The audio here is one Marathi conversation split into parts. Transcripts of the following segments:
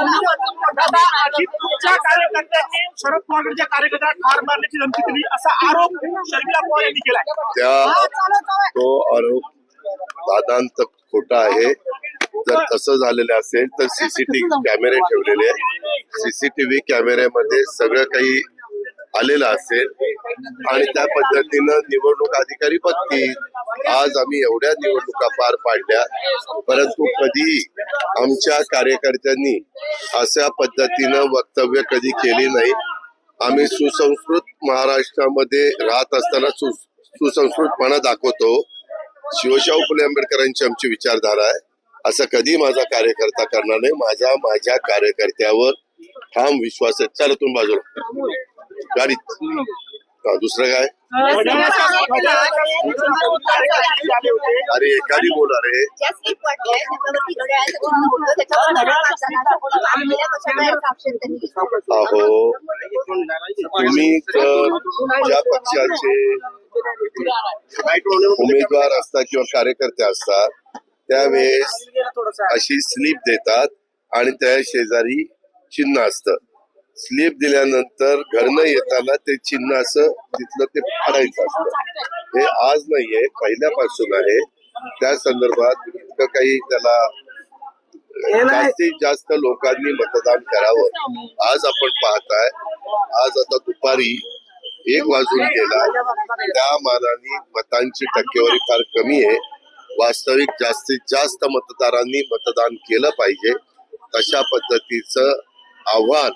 दादा अजितच्या कार्यकर्त्यांनी शरद पवारांच्या कार्यकर्त्यांना ठार मारण्याची धमकी दिली असा आरोप शर्मिला पवार यांनी केलाय. त्या तो आरोप दादांत खोटा आहे. जर तसं झालेलं असेल तर सीसीटीव्ही कॅमेरे ठेवलेले आहेत. सीसीटीव्ही कॅमेऱ्यामध्ये सगळं काही आलेलं असेल. आणि त्या पद्धतीनं निवडणूक अधिकारी बघतील. आज आम्ही एवढ्या निवडणुका पार पाडल्या. परंतु कधी आमच्या कार्यकर्त्यांनी अशा पद्धतीनं वक्तव्य कधी केली नाही. आम्ही सुसंस्कृत महाराष्ट्रामध्ये राहत असताना सु सुसंस्कृतपणा दाखवतो. शिवशाहू फुले आंबेडकरांची आमची विचारधारा आहे. असं कधी माझा कार्यकर्ता करणार नाही. माझा माझ्या कार्यकर्त्यावर ठाम विश्वास आहे. चला तुम्ही बाजूला. गाडीत हा, दुसरं काय? अरे एखादी बोला रे अहो तुम्ही जर ज्या पक्षाचे उमेदवार असतात किंवा कार्यकर्ते असतात त्यावेळेस अशी स्लिप देतात आणि त्या शेजारी चिन्ह असतं. स्लिप दिल्यानंतर घरनं येताना ते चिन्ह असं तिथलं ते फाडायचं असतं. हे आज नाहीये पहिल्यापासून आहे. त्या संदर्भात इतकं काही त्याला जास्तीत जास्त लोकांनी मतदान करावं. आज आपण पाहताय आज आता दुपारी एक वाजून गेला. त्या मानाने मतांची टक्केवारी फार कमी आहे. वास्तविक जास्तीत जास्त मतदारांनी मतदान केलं पाहिजे. तशा पद्धतीचं आव्हान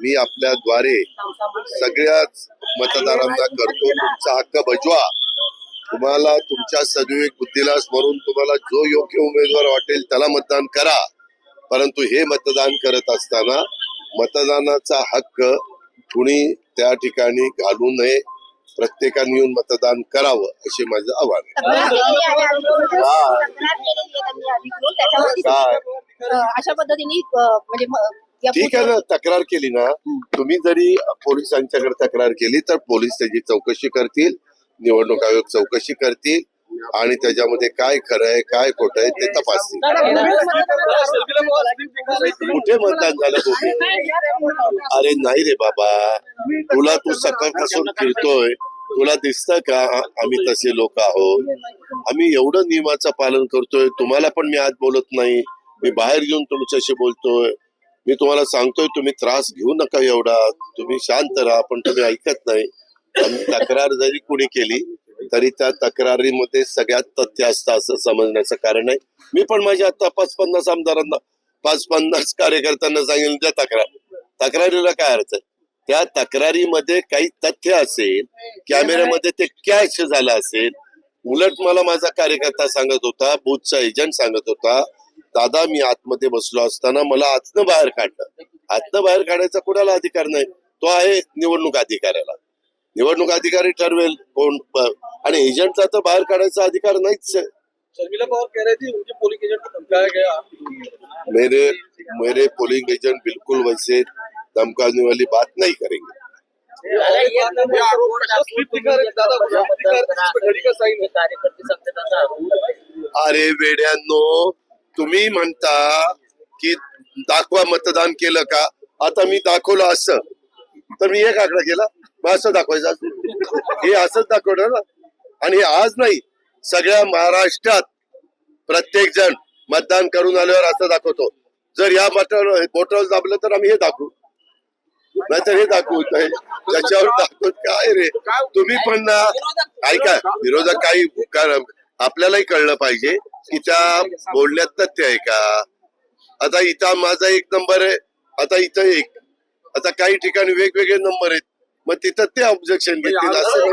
मी आपल्याद्वारे सगळ्याच मतदारांना करतो तुमचा हक्क बजवा तुम्हाला तुमच्या सद्विवेक बुद्धीला स्मरून तुम्हाला जो योग्य उमेदवार वाटेल त्याला मतदान करा परंतु हे मतदान करत असताना मतदानाचा हक्क कुणी त्या ठिकाणी घालू नये प्रत्येकाने येऊन मतदान करावं असे माझं आव्हान आहे. काय? अशा पद्धतीने म्हणजे ठीक आहे ना तक्रार केली ना तुम्ही जरी पोलिसांच्याकडे तक्रार केली तर पोलीस त्याची चौकशी करतील निवडणूक आयोग चौकशी करतील आणि त्याच्यामध्ये काय खरं आहे काय खोटं आहे ते तपासतील कुठे मतदान झालं तुम्ही अरे नाही रे बाबा तुला तू सकाळपासून फिरतोय तुला दिसतं का आम्ही तसे लोक आहोत आम्ही एवढं नियमाचं पालन करतोय तुम्हाला पण मी आज बोलत नाही मी बाहेर घेऊन तुमच्याशी बोलतोय मी तुम्हाला सांगतोय तुम्ही त्रास घेऊ नका एवढा. तुम्ही शांत राहा पण तुम्ही ऐकत नाही. आणि तक्रार जरी कुणी केली तरी त्या तक्रारीमध्ये सगळ्यात तथ्य असतं असं समजण्याचं कारण आहे. मी पण माझ्या आता पाच पन्नास आमदारांना पाच पन्नास कार्यकर्त्यांना सांगितलं त्या तक्रार. तक्रारीला काय अर्थ आहे? त्या तक्रारीमध्ये काही तथ्य असेल कॅमेऱ्यामध्ये ते कॅच झालं असेल. उलट मला माझा कार्यकर्ता सांगत होता बूथचा एजंट सांगत होता दादा मी आतमध्ये बसलो असताना मला आतनं बाहेर काढलं. आतनं बाहेर काढायचा कुणाला अधिकार नाही? तो आहे निवडणूक अधिकाऱ्याला. निवडणूक अधिकारी ठरवेल कोण आणि एजंटचा तर बाहेर काढायचा अधिकार नाहीच आहे. शर्मिला पवार कह रही थी उनके पोलिंग एजेंट को धमकाया गया. मेरे मेरे पोलिंग एजेंट बिल्कुल वैसे धमकाने वाली बात नहीं करेंगे। अरे वेड्यांनो तुम्ही म्हणता की दाखवा मतदान केलं का? आता मी दाखवलं असं. तर मी एक आकडा केला. मग असं दाखवायचं हे असंच दाखवणार ना. आणि हे आज नाही सगळ्या महाराष्ट्रात प्रत्येक जण मतदान करून आल्यावर असं दाखवतो. जर या बटन बोटावर दाबलं तर आम्ही हे दाखवू. नाहीतर हे दाखवू. त्याच्यावर दाखवत काय रे? तुम्ही पण ना ऐका विरोधक काही आपल्यालाही कळलं पाहिजे की त्या बोलण्यात तथ्य आहे का? आता इथं माझा एक नंबर आहे. आता इथं एक. आता काही ठिकाणी वेगवेगळे नंबर आहेत. मग तिथं ते ऑब्जेक्शन घेतील असं नसतं.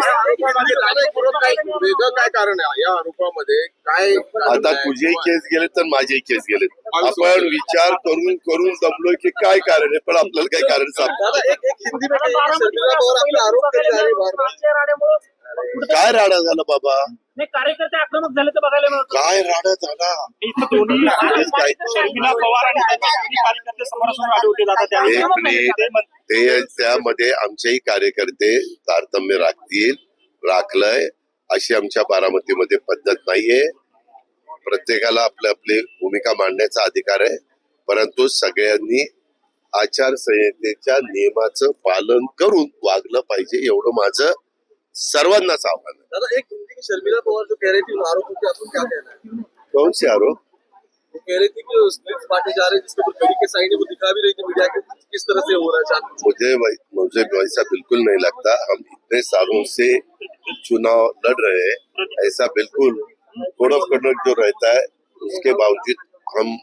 वेगळं काय कारण आहे? या आरोपामध्ये काय आता तुझेही केस गेले तर माझेही केस गेले आपण विचार करून करून जमलोय की काय कारण आहे पण आपल्याला काही कारण सापडलं काय राडा झाला बाबा? नाही कार्यकर्ते आक्रमक झाले तर बघायला मिळत. काय राडा झाला? इथं दोन्ही काय? शर्मिला पवार आणि त्यांचे दोन्ही कार्यकर्ते समोरासमोर आले होते दादा. त्यावेळी एक मिनिट ते म्हण- ते त्यामध्ये आमचेही कार्यकर्ते तारतम्य राखतील राखलंय. अशी आमच्या बारामतीमध्ये पद्धत नाहीये. प्रत्येकाला आपली आपली भूमिका मांडण्याचा अधिकार आहे. परंतु सगळ्यांनी आचारसंहितेच्या नियमाचं पालन करून वागलं पाहिजे एवढं माझं आव्हान आहे. दादा एक हिंदी की शर्मिला पवार जो कह रही थी उन आरोपों पे आपको क्या कहना है? कौन से आरोप? वो कह रही थी कि स्लिप्स बांटे जा रहे हैं जिसके ऊपर के साइन है वो दिखा भी रही थी मीडिया के किस तरह से हो रहा है मुझे मुझे वैसा बिल्कुल नहीं लगता। हम इतने सालों से चुनाव लड़ रहे हैं ऐसा बिल्कुल कोड ऑफ़ कंडक्ट जो रहता है उसके बावजूद हम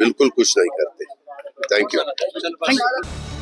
बिल्कुल कुछ नहीं करते। Thank you.